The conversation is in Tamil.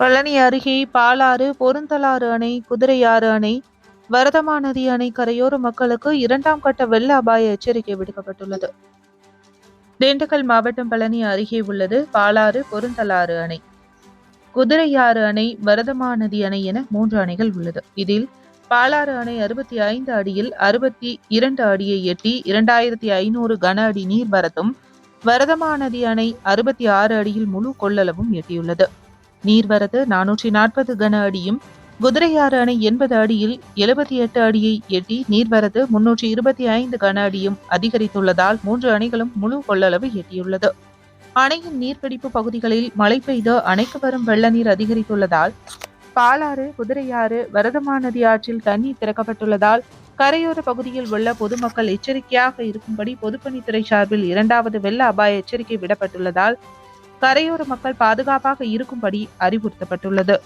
பழனி அருகே பாலாறு பொருந்தலாறு அணை குதிரையாறு அணை வரதமா நதி அணை கரையோர மக்களுக்கு இரண்டாம் கட்ட வெள்ள அபாய எச்சரிக்கை விடுக்கப்பட்டுள்ளது. திண்டுக்கல் மாவட்டம் பழனி அருகே உள்ளது பாலாறு பொருந்தலாறு அணை. குதிரையாறு அணை வரதமா நதி அணை என மூன்று அணைகள் உள்ளது. இதில் பாலாறு அணை அறுபத்தி ஐந்து அடியில் அறுபத்தி இரண்டு அடியை எட்டி இரண்டாயிரத்தி ஐநூறு கன அடி நீர்வரத்தும் வரதமா நதி அணை அறுபத்தி ஆறு அடியில் முழு கொள்ளளவும் எட்டியுள்ளது. நீர்வரத்து நானூற்றி நாற்பது கன அடியும். குதிரையாறு அணை எண்பது அடியில் எழுபத்தி எட்டு அடியை எட்டி நீர்வரத்து முன்னூற்றி இருபத்தி ஐந்து கன அடியும் அதிகரித்துள்ளதால் மூன்று அணைகளும் முழு கொள்ளளவு எட்டியுள்ளது. அணையின் நீர்பிடிப்பு பகுதிகளில் மழை பெய்து அணைக்கு வரும் வெள்ள நீர் அதிகரித்துள்ளதால் பாலாறு குதிரையாறு வரதமா நதி ஆற்றில் தண்ணீர் திறக்கப்பட்டுள்ளதால் கரையோர பகுதியில் உள்ள பொதுமக்கள் எச்சரிக்கையாக இருக்கும்படி பொதுப்பணித்துறை சார்பில் இரண்டாவது வெள்ள அபாய எச்சரிக்கை விடப்பட்டுள்ளதால் கரையோர மக்கள் பாதுகாப்பாக இருக்கும்படி அறிவுறுத்தப்பட்டுள்ளது.